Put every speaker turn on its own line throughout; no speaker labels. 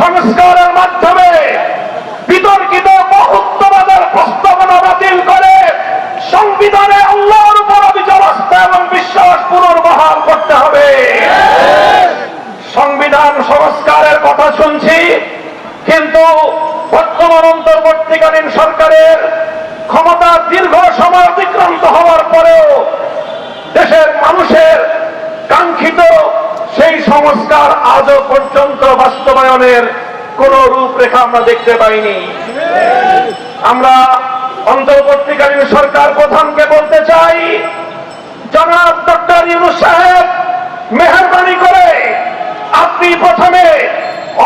সংস্কারের মাধ্যমে বিতর্কিত বহুত্ববাদের প্রস্তাবনা বাতিল করে সংবিধানে আল্লাহর উপর অবিচল আস্থা এবং বিশ্বাস পুনর্বহাল করতে হবে। সংবিধান সংস্কারের কথা শুনছি, কিন্তু বর্তমান অন্তর্বর্তীকালীন সরকারের ক্ষমতা দীর্ঘ সময় অতিক্রান্ত হওয়ার পরেও দেশের মানুষের কাঙ্ক্ষিত সেই সংস্কার আজও পর্যন্ত বাস্তবায়নের কোন রূপরেখা আমরা দেখতে পাইনি। আমরা অন্তর্বর্তীকালীন সরকার প্রধানকে বলতে চাই, জনাব ডক্টর ইউনুস সাহেব, মেহরবানি করে আপনি প্রথমে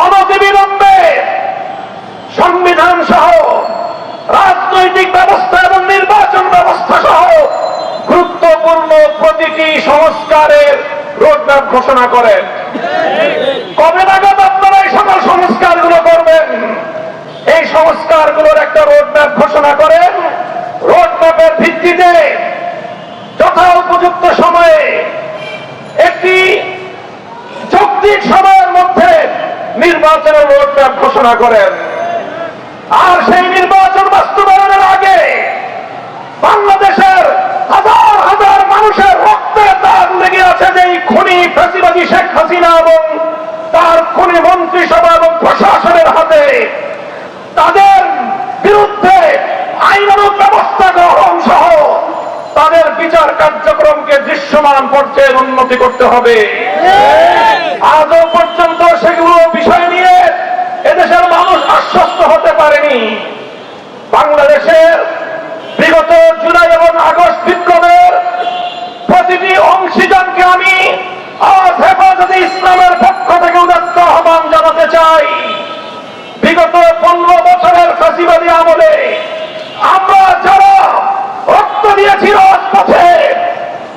অনতিবিলম্বে সংবিধান সহ রাজনৈতিক ব্যবস্থা এবং নির্বাচন ব্যবস্থা সহ গুরুত্বপূর্ণ প্রতিটি সংস্কারের রোডম্যাপ ঘোষণা করেন কবে নাগাদ আপনারা এই সকল সংস্কারগুলো করবেন? এই সংস্কারগুলোর একটা রোডম্যাপ ঘোষণা করেন রোডম্যাপের ভিত্তিতে যথা উপযুক্ত সময়ে একটি যৌক্তিক সময়ের মধ্যে নির্বাচনের রোডম্যাপ ঘোষণা করেন। আর সেই নির্বাচন বাস্তবায়নের আগে বাংলাদেশের হাজার মানুষের রক্তে দাগ লেগে আছে যে এই খুনি ফেসিবাদী শেখ হাসিনা এবং তার খুনি মন্ত্রিসভা এবং প্রশাসনের হাতে তাদের বিরুদ্ধে আইনানুক ব্যবস্থা গ্রহণ সহ তাদের বিচার কার্যক্রমকে দৃশ্যমান পর্যায়ের উন্নতি করতে হবে। আজও পর্যন্ত সেগুলো বিষয় নিয়ে এদেশের মানুষ আশ্বস্ত হতে পারেনি। বাংলাদেশের বিগত জুলাই এবং আগস্ট বিপ্লবের প্রতিটি অংশীজনকে আমি আজ হেফাজতে ইসলামের পক্ষ থেকে উদাত্ত আহ্বান জানাতে চাই বিগত পনেরো বছরের ফাঁসিবাদী আমলে আমরা যারা রক্ত দিয়েছি রাজপথে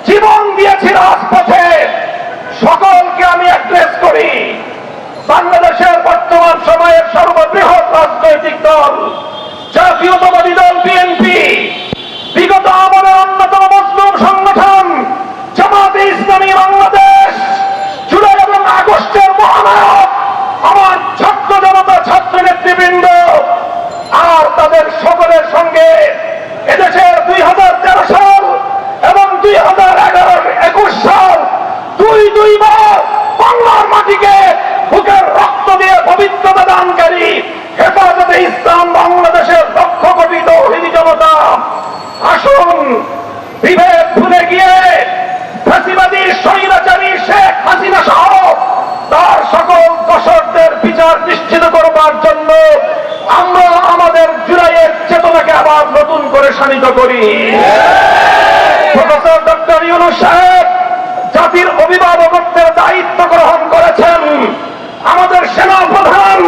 জীবন দিয়েছি রাজপথে সকলকে আমি অ্যাড্রেস করি বাংলাদেশের বর্তমান সময়ের সর্ববৃহৎ রাজনৈতিক দল জাতীয়তাবাদী দল বিএনপি বিগত আমলের অন্যতম মজলুম সংগঠন জামাতে ইসলামী বাংলাদেশ জুলাই এবং আগস্টের মহানায়ক আমার ছাত্র জনতা ছাত্র নেতৃবৃন্দ আর তাদের সকলের সঙ্গে এদেশের দুই হাজার তেরো সাল এবং দুই হাজার এগারো একুশ সাল দুই দুইবার বাংলার মাটিকে বুকের রক্ত দিয়ে পবিত্রতা দানকারী হেফাজতে ইসলাম বাংলাদেশের লক্ষ কোটি তৌহিদি জনতা, আসুন বিভেদ ভুলে গিয়ে ফাঁসিবাদী স্বৈরাচারী শেখ হাসিনা সহ তার সকল দশকদের বিচার নিশ্চিত করবার জন্য আমরা আমাদের জুলাইয়ের চেতনাকে আবার নতুন করে শানিত করি। প্রফেসর ডক্টর ইউনুস সাহেব জাতির অভিভাবকত্বের দায়িত্ব গ্রহণ করেছেন। আমাদের সেনা প্রধান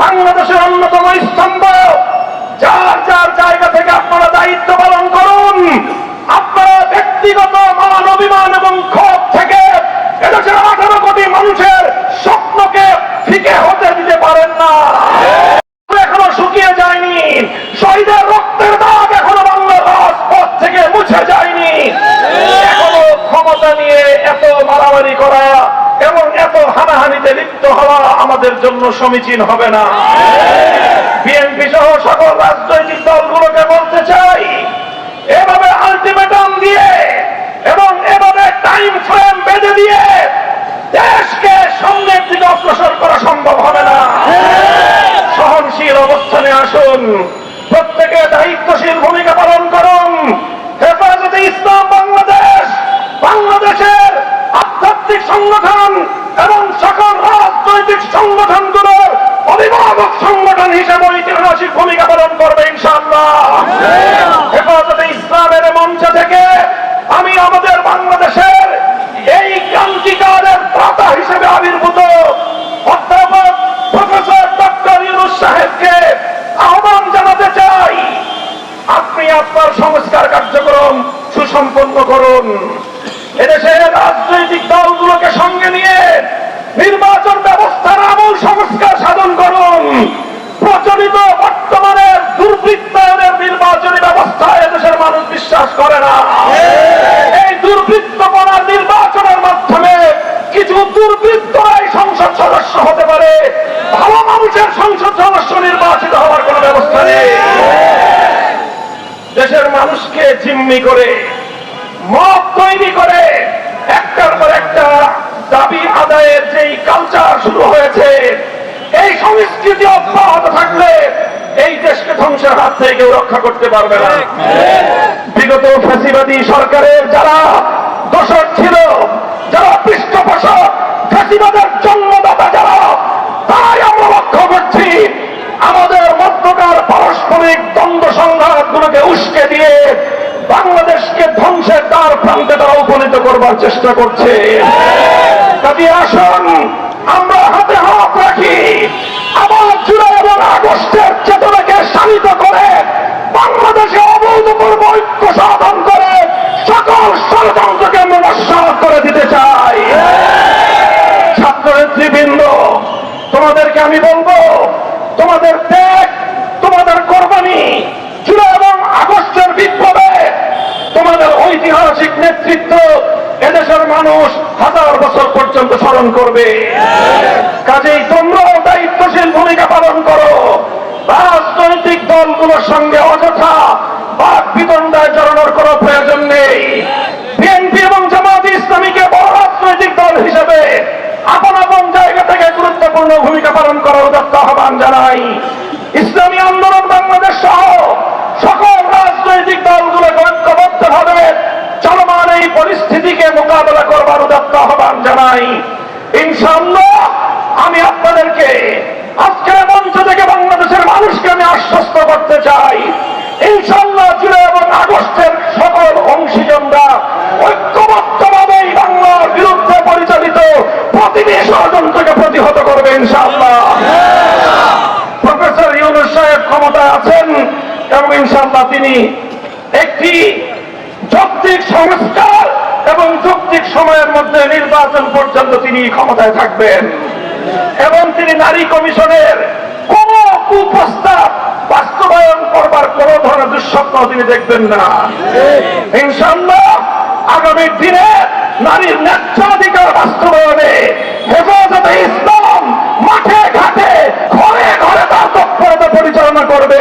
বাংলাদেশের অন্যতম স্তম্ভ। যার যার জায়গা থেকে আপনারা দায়িত্ব পালন করুন, আপনারা ব্যক্তিগত মান অভিমান এবং ক্ষোভ থেকে এদেশের আঠারো কোটি মানুষের স্বপ্নকে ফিকে হতে দিতে পারেন না। এখনও শুকিয়ে যায়নি শহীদের রক্তের দাগ এখনও বাংলার রাজপথ থেকে মুছে যায়নি। এখনও ক্ষমতা নিয়ে এত মারামারি করা এবং এত হানাহানিতে লিপ্ত হওয়া আমাদের জন্য সমীচীন হবে না। বিএনপি সহ সকল রাজনৈতিক দলগুলোকে বলতে চাই, এভাবে আলটিমেটাম দিয়ে এবং এভাবে টাইম ফ্রেম বেঁধে দিয়ে দেশকে সামনের দিকে অগ্রসর করা সম্ভব হবে না। সহনশীল অবস্থানে আসুন, প্রত্যেকে দায়িত্বশীল ভূমিকা পালন করুন। হেফাজতে ইসলাম বাংলাদেশ, বাংলাদেশের আধ্যাত্মিক সংগঠন এবং সকল রাজনৈতিক সংগঠনগুলোর অভিভাবক সংগঠন হিসেবে ঐতিহাসিক ভূমিকা পালন করবে ইনশাআল্লাহ। হেফাজতে ইসলামের মঞ্চ থেকে আমি আমাদের বাংলাদেশের এই ক্রান্তিকালের ত্রাতা হিসেবে আবির্ভূত অধ্যাপক প্রফেসর ডক্টর ইউনুস সাহেবকে আহ্বান জানাতে চাই। আপনি আপনার সংস্কার কার্যক্রম সুসম্পন্ন করুন। এদেশের রাজনৈতিক দলগুলোকে সঙ্গে নিয়ে নির্বাচন ব্যবস্থার আমূল সংস্কার সাধন করুন। প্রচলিত বর্তমানের দুর্বৃত্তায়নের নির্বাচনী ব্যবস্থা এদেশের মানুষ বিশ্বাস করে না। এই দুর্বৃত্ত দুর্বৃত্তপনার নির্বাচনের মাধ্যমে কিছু দুর্বৃত্তরাই সংসদ সদস্য হতে পারে। ভালো মানুষের সংসদ সদস্য নির্বাচিত হওয়ার কোন ব্যবস্থা নেই। দেশের মানুষকে জিম্মি করে, মত তৈরি করে সংস্কৃতি অব্যাহত থাকলে এই দেশকে ধ্বংসের হাত থেকে কেউ রক্ষা করতে পারবে না। বিগত ফ্যাসিবাদী সরকারের যারা দোষর ছিল, যারা পৃষ্ঠপোষক, ফ্যাসিবাদের জন্মদাতা যারা তাই আমরা লক্ষ্য করছি আমাদের মধ্যকার পারস্পরিক দ্বন্দ্ব সংঘাতগুলোকে উস্কে দিয়ে বাংলাদেশকে ধ্বংসের তার প্রান্তে তারা উপনীত করবার চেষ্টা করছে। কাজে আসুন আমরা হাতে হাত রাখি। আবার জুলাই এবং আগস্টের চেতনাকে শানিত করে বাংলাদেশে অভূতপূর্ব ঐক্য সাধন করে সকল ষড়যন্ত্রকে নমস্কার করে দিতে চাই। ছাত্র নেতৃবৃন্দ তোমাদেরকে আমি বলব, তোমাদের ত্যাগ, তোমাদের কোরবানি জুলাই এবং আগস্টের বিপ্লবে তোমাদের ঐতিহাসিক নেতৃত্ব এদেশের মানুষ হাজার বছর পর্যন্ত স্মরণ করবে। কাজেই তোমরাও দায়িত্বশীল ভূমিকা পালন করো। রাজনৈতিক দলগুলোর সঙ্গে অযথা বাদ বিতণ্ডায় জড়ানোর কোনো প্রয়োজন নেই। বিএনপি এবং জামাত ইসলামীকে বড় রাজনৈতিক দল হিসেবে আপন আপন জায়গা থেকে গুরুত্বপূর্ণ ভূমিকা পালন করার উদাত্ত আহ্বান জানাই। ইসলামী আন্দোলন বাংলাদেশ সহ সকল রাজনৈতিক দলগুলোকে ঐক্যবদ্ধ ভাবে চলমান এই পরিস্থিতিকে মোকাবেলা করবার উদাত্ত জানাই ইনশাআল্লাহ, আমি আপনাদেরকে আজকের মঞ্চ থেকে বাংলাদেশের মানুষকে আমি আশ্বস্ত করতে চাই। জুলাই এবং আগস্টের সকল ঐক্যবদ্ধভাবে বাংলার বিরুদ্ধে পরিচালিত প্রতিটি ষড়যন্ত্রকে প্রতিহত করবে, ইনশাআল্লাহ। প্রফেসর ইউনুস সাহেব ক্ষমতায় আছেন এবং তিনি একটি যৌক্তিক সংস্কার এবং চুক্তির সময়ের মধ্যে নির্বাচন পর্যন্ত তিনি ক্ষমতায় থাকবেন। এবং তিনি নারী কমিশনের কোন কুপ্রস্তাব বাস্তবায়ন করবার কোন ধরনের দুঃস্বপ্ন তিনি দেখবেন না। হিংসান্ন আগামী দিনে নারীর ন্যায্য অধিকার বাস্তবায়নে হেফাজতে ইসলাম মাঠে ঘাটে ঘরে ঘরে তার তৎপরতা পরিচালনা করবে।